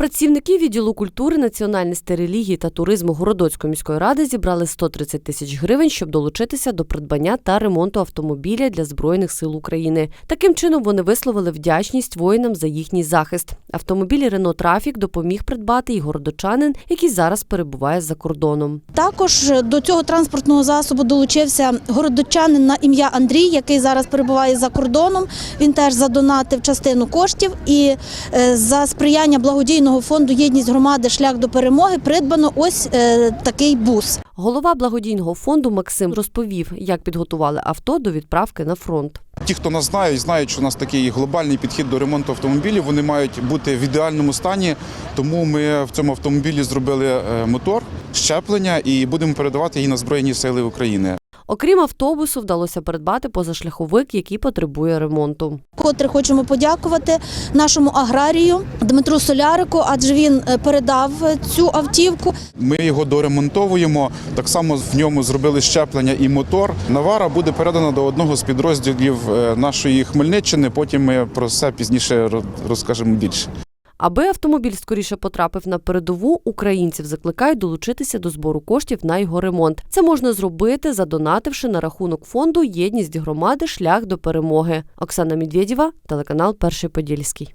Працівники відділу культури, національності, релігії та туризму Городоцької міської ради зібрали 130 тисяч гривень, щоб долучитися до придбання та ремонту автомобіля для збройних сил України. Таким чином вони висловили вдячність воїнам за їхній захист. Автомобіль Рено Трафік допоміг придбати і городочанин, який зараз перебуває за кордоном. Також до цього транспортного засобу долучився городочанин на ім'я Андрій, який зараз перебуває за кордоном. Він теж задонатив частину коштів і е, за сприяння благодійного фонду Єдність громади шлях до перемоги придбано ось е, такий бус. Голова благодійного фонду Максим розповів, як підготували авто до відправки на фронт. Ті, хто нас знають, знають, що у нас такий глобальний підхід до ремонту автомобілів. Вони мають бути в ідеальному стані. Тому ми в цьому автомобілі зробили е, мотор, щеплення і будемо передавати її на Збройні Сили України. Окрім автобусу, вдалося придбати позашляховик, який потребує ремонту. Котре хочемо подякувати нашому аграрію Дмитру Солярику, адже він е, передав е, цю автівку. Ми його доремонтовуємо. Так само в ньому зробили щеплення і мотор. Навара буде передана до одного з підрозділів е, нашої Хмельниччини. Потім ми про це пізніше роз- розкажемо більше. Аби автомобіль скоріше потрапив на передову, українців закликають долучитися до збору коштів на його ремонт. Це можна зробити, задонативши на рахунок фонду Єдність громади Шлях до перемоги. Оксана Медведєва, телеканал Перший Подільський.